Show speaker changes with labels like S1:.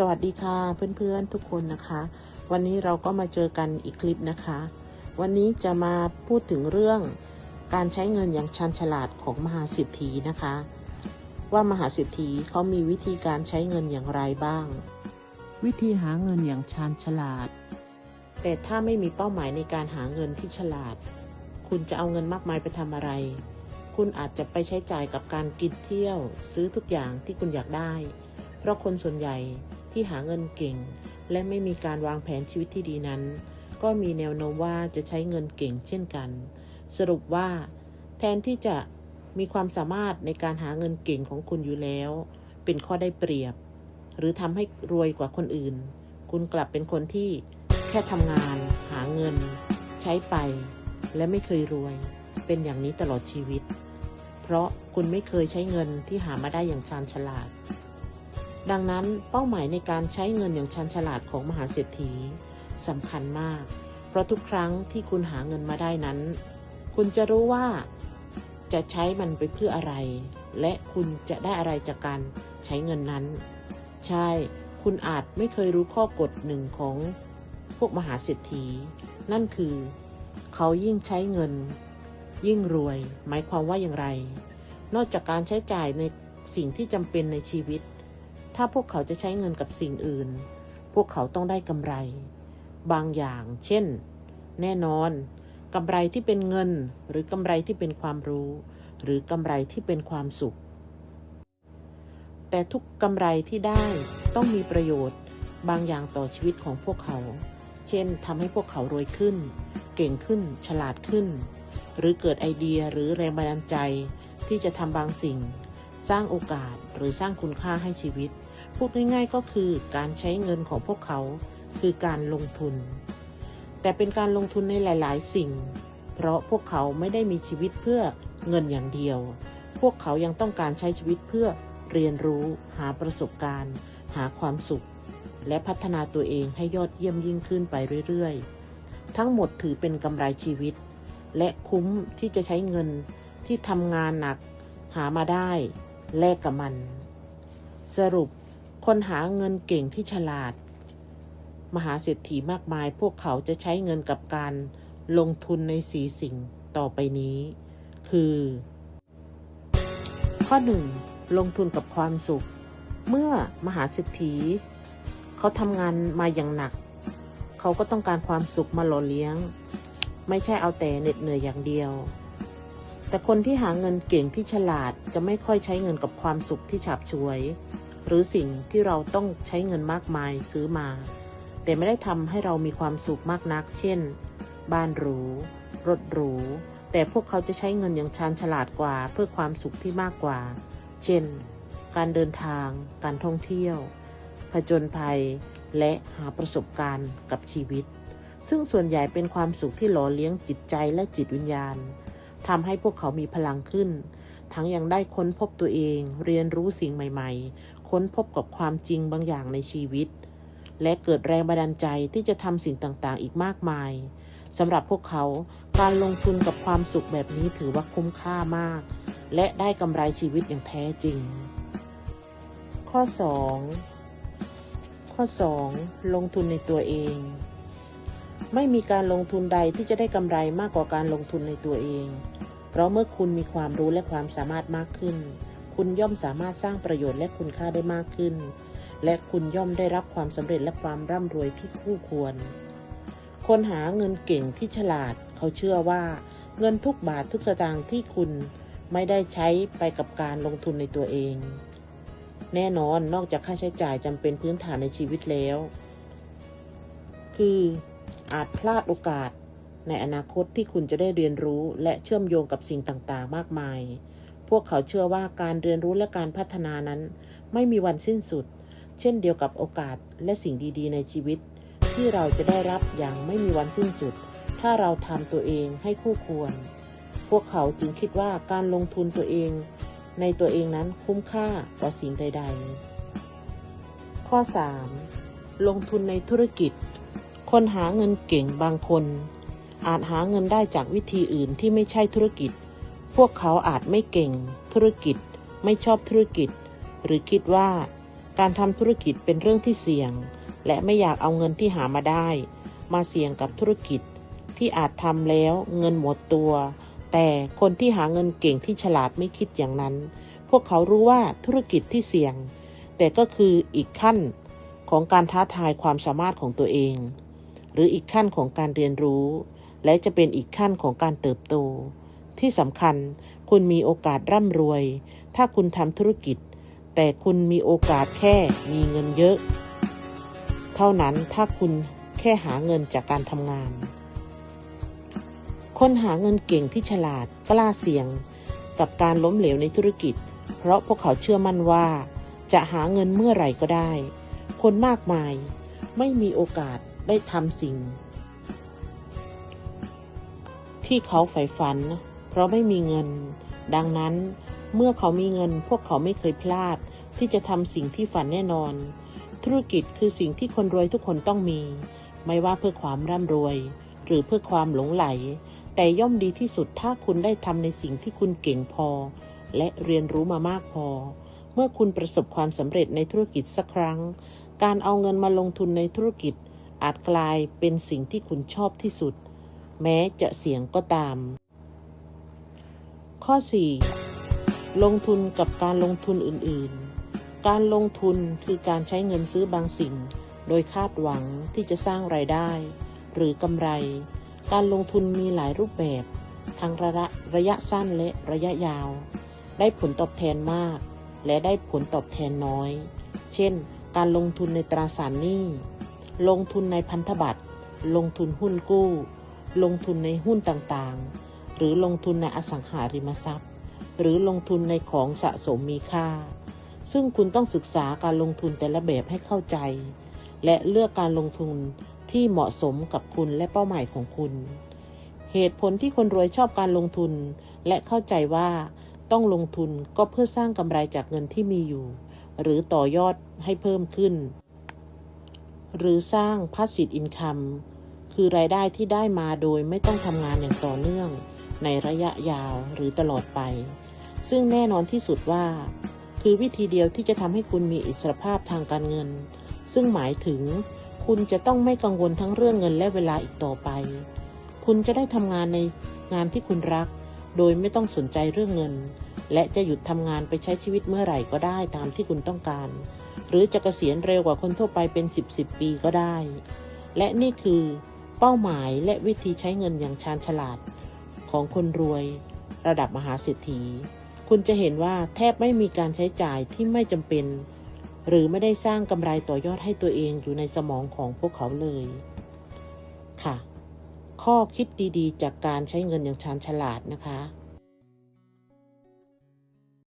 S1: สวัสดีค่ะเพื่อนๆทุกคนนะคะ วันนี้เราก็มาเจอกันอีกคลิปนะคะ วันนี้จะมาพูดถึงเรื่องการใช้เงินอย่างชันฉลาดของมหาเศรษฐีนะคะ ว่ามหาเศรษฐีเขามีวิธีการใช้เงินอย่างไรบ้าง วิธีหาเงินอย่างชาญฉลาด แต่ถ้าไม่มีเป้าหมายในการหาเงินที่ฉลาด คุณจะเอาเงินมากมายไปทำอะไร คุณอาจจะไปใช้จ่ายกับการกินเที่ยว ซื้อทุกอย่างที่คุณอยากได้ เพราะคนส่วนใหญ่ ที่หาเงินเก่ง และไม่มีการวางแผนชีวิตที่ดีนั้น ก็มีแนวโน้มว่าจะใช้เงินเก่งเช่นกัน สรุปว่า แทนที่จะมีความสามารถในการหาเงินเก่งของคุณอยู่แล้ว เป็นข้อได้เปรียบ หรือทำให้รวยกว่าคนอื่น คุณกลับเป็นคนที่แค่ทำงาน หาเงิน ใช้ไป และไม่เคยรวย เป็นอย่างนี้ตลอดชีวิต เพราะคุณไม่เคยใช้เงินที่หามาได้อย่างชาญฉลาด ดังนั้นเป้าหมายในการใช้เงินอย่างชาญฉลาดของมหาเศรษฐีสำคัญมาก เพราะทุกครั้งที่คุณหาเงินมาได้นั้น คุณจะรู้ว่าจะใช้มันไปเพื่ออะไร และคุณจะได้อะไรจากการใช้เงินนั้น ใช่ คุณอาจไม่เคยรู้ข้อกฎหนึ่งของพวกมหาเศรษฐี นั่นคือ เขายิ่งใช้เงิน ยิ่งรวย หมายความว่าอย่างไร นอกจากการใช้จ่ายในสิ่งที่จำเป็นในชีวิต ถ้าพวกเขาจะใช้เงินกับสิ่งอื่น พวกเขาต้องได้กำไร บางอย่าง เช่น แน่นอนกำไรที่เป็นเงิน หรือกำไรที่เป็นความรู้ หรือกำไรที่เป็นความสุข แต่ทุกกำไรที่ได้ต้องมีประโยชน์ บางอย่างต่อชีวิตของพวกเขา เช่นทำให้พวกเขารวยขึ้น เก่งขึ้น ฉลาดขึ้น หรือเกิดไอเดียหรือแรงบันดาลใจที่จะทำบางสิ่ง สร้างโอกาสหรือสร้างคุณค่าให้ชีวิต พูดง่ายๆก็คือการใช้เงินของพวกเขาคือการลงทุน แต่เป็นการลงทุนในหลายๆ สิ่ง เพราะพวกเขาไม่ได้มีชีวิตเพื่อเงินอย่างเดียว พวกเขายังต้องการใช้ชีวิตเพื่อเรียนรู้ หาประสบการณ์ หาความสุข และพัฒนาตัวเองให้ยอดเยี่ยมยิ่งขึ้นไปเรื่อยๆ ทั้งหมดถือเป็นกำไรชีวิต และคุ้มที่จะใช้เงินที่ทำงานหนักหามาได้ แลกกับมัน สรุปคนหาเงินเก่งที่ฉลาด มหาเศรษฐีมากมายพวกเขาจะใช้เงินกับการลงทุนในสีสิ่งต่อไปนี้ คือ ข้อหนึ่งลงทุนกับความสุข เมื่อมหาเศรษฐี เขาทำงานมาอย่างหนัก เขาก็ต้องการความสุขมาหล่อเลี้ยง ไม่ใช่เอาแต่เหน็ดเหนื่อยอย่างเดียว แต่คนที่หาเงินเก่งที่ฉลาดจะไม่ค่อยใช้เงินกับความสุขที่ฉาบฉวย หรือสิ่งที่เราต้องใช้เงินมากมายซื้อมา แต่ไม่ได้ทำให้เรามีความสุขมากนัก เช่น บ้านหรู รถหรู แต่พวกเขาจะใช้เงินอย่างชาญฉลาดกว่าเพื่อความสุขที่มากกว่า เช่น การเดินทาง การท่องเที่ยว ผจญภัย และหาประสบการณ์กับชีวิต ซึ่งส่วนใหญ่เป็นความสุขที่หล่อเลี้ยงจิตใจและจิตวิญญาณ ทำให้พวกเขามีพลังขึ้น ทั้งยังได้ค้นพบตัวเอง เรียนรู้สิ่งใหม่ ๆ ค้นพบกับความจริงบางอย่างในชีวิต และเกิดแรงบันดาลใจที่จะทำสิ่งต่างๆ อีกมากมายสำหรับพวกเขาการลงทุนกับความสุขแบบนี้ถือว่าคุ้มค่ามาก และได้กำไรชีวิตอย่างแท้จริง ข้อ 2 ข้อ 2 ลงทุนในตัวเอง ไม่มีการลงทุนใดที่จะได้กำไรมากกว่าการลงทุนในตัวเอง เพราะเมื่อคุณมีความรู้และความสามารถมากขึ้น คุณย่อมสามารถสร้างประโยชน์และคุณค่าได้มากขึ้น และคุณย่อมได้รับความสำเร็จและความร่ำรวยที่คู่ควร คนหาเงินเก่งที่ฉลาด เขาเชื่อว่า เงินทุกบาททุกสตางค์ที่คุณไม่ได้ใช้ไปกับการลงทุนในตัวเอง แน่นอนนอกจากค่าใช้จ่ายจำเป็นพื้นฐานในชีวิตแล้ว คือ อาจพลาดโอกาส ในอนาคตที่คุณจะได้เรียนรู้และเชื่อมโยงกับสิ่งต่างๆ มากมาย พวกเขาเชื่อว่าการเรียนรู้และการพัฒนานั้น ไม่มีวันสิ้นสุด เช่นเดียวกับโอกาสและสิ่งดีๆ ในชีวิต ที่เราจะได้รับอย่างไม่มีวันสิ้นสุด ถ้าเราทำตัวเองให้คู่ควร พวกเขาจึงคิดว่าการลงทุนตัวเอง ในตัวเองนั้นคุ้มค่ากว่าสิ่งใด ๆ ข้อ 3. ลงทุนในธุรกิจ คนหาเงินเก่งบางคน อาจหาเงินได้จากวิธีอื่นที่ไม่ใช่ธุรกิจ พวกเขาอาจไม่เก่ง ธุรกิจ ไม่ชอบธุรกิจ หรือคิดว่า การทำธุรกิจเป็นเรื่องที่เสี่ยง และไม่อยากเอาเงินที่หามาได้ มาเสี่ยงกับธุรกิจ ที่อาจทำแล้วเงินหมดตัว แต่คนที่หาเงินเก่งที่ฉลาดไม่คิดอย่างนั้น พวกเขารู้ว่าธุรกิจที่เสี่ยง แต่ก็คืออีกขั้นของการท้าทายความสามารถของตัวเอง รืออีกขั้นของการเรียนรู้ และจะเป็นอีกขั้นของการเติบโต ที่สำคัญคุณมีโอกาสร่ำรวย ถ้าคุณทำธุรกิจ แต่คุณมีโอกาสแค่มีเงินเยอะ เท่านั้นถ้าคุณแค่หาเงินจากการทำงาน คนหาเงินเก่งที่ฉลาดกล้าเสี่ยง กับการล้มเหลวในธุรกิจ เพราะพวกเขาเชื่อมั่นว่า จะหาเงินเมื่อไหร่ก็ได้ คนมากมายไม่มีโอกาส ได้ทำสิ่ง ที่เขาใฝ่ฝัน เพราะไม่มีเงิน ดังนั้น เมื่อเขามีเงิน พวกเขาไม่เคยพลาด ที่จะทำสิ่งที่ฝันแน่นอน ธุรกิจคือสิ่งที่คนรวยทุกคนต้องมี ไม่ว่าเพื่อความร่ำรวย หรือเพื่อความหลงไหล แต่ย่อมดีที่สุดถ้าคุณได้ทำในสิ่งที่คุณเก่งพอ และเรียนรู้มามากพอ เมื่อคุณประสบความสำเร็จในธุรกิจสักครั้งการเอาเงินมาลงทุนในธุรกิจ อาจกลายเป็นสิ่งที่คุณชอบที่สุด แม้จะเสี่ยงก็ตาม ข้อ 4. ลงทุนกับการลงทุนอื่นๆ การลงทุนคือการใช้เงินซื้อบางสิ่ง โดยคาดหวังที่จะสร้างรายได้ หรือกำไร การลงทุนมีหลายรูปแบบ ทั้งระยะระยะสั้นและระยะยาว ได้ผลตอบแทนมาก และได้ผลตอบแทนน้อย เช่น การลงทุนในตราสารหนี้ ลงทุนในพันธบัตร ลงทุนหุ้นกู้ ลงทุนในหุ้นต่างๆ หรือลงทุนในอสังหาริมทรัพย์ หรือลงทุนในของสะสมมีค่า ซึ่งคุณต้องศึกษาการลงทุนแต่ละแบบให้เข้าใจ และเลือกการลงทุนที่เหมาะสมกับคุณและเป้าหมายของคุณ เหตุผลที่คนรวยชอบการลงทุน และเข้าใจว่าต้องลงทุนก็เพื่อสร้างกำไรจากเงินที่มีอยู่ หรือต่อยอดให้เพิ่มขึ้น หรือสร้าง passive income คือรายได้ที่ได้มาโดยไม่ต้องทำงานอย่างต่อเนื่อง ในระยะยาวหรือตลอดไป ซึ่งแน่นอนที่สุดว่า คือวิธีเดียวที่จะทำให้คุณมีอิสรภาพทางการเงิน ซึ่งหมายถึงคุณจะต้องไม่กังวลทั้งเรื่องเงินและเวลาอีกต่อไป คุณจะได้ทำงานในงานที่คุณรัก โดยไม่ต้องสนใจเรื่องเงิน และจะหยุดทำงานไปใช้ชีวิตเมื่อไหร่ก็ได้ตามที่คุณต้องการ หรือจะเกษียณเร็วกว่าคนทั่วไปเป็น 10บสปีก็ได้ และนี่คือเป้าหมายและวิธีใช้เงินอย่างชาญฉลาดของคนรวย ระดับมหาเศรษฐี คุณจะเห็นว่าแทบไม่มีการใช้จ่ายที่ไม่จำเป็น หรือไม่ได้สร้างกำไรต่อยอดให้ตัวเองอยู่ในสมองของพวกเขาเลย ค่ะ ข้อคิดดีๆ จากการใช้เงินอย่างชาญฉลาดนะคะ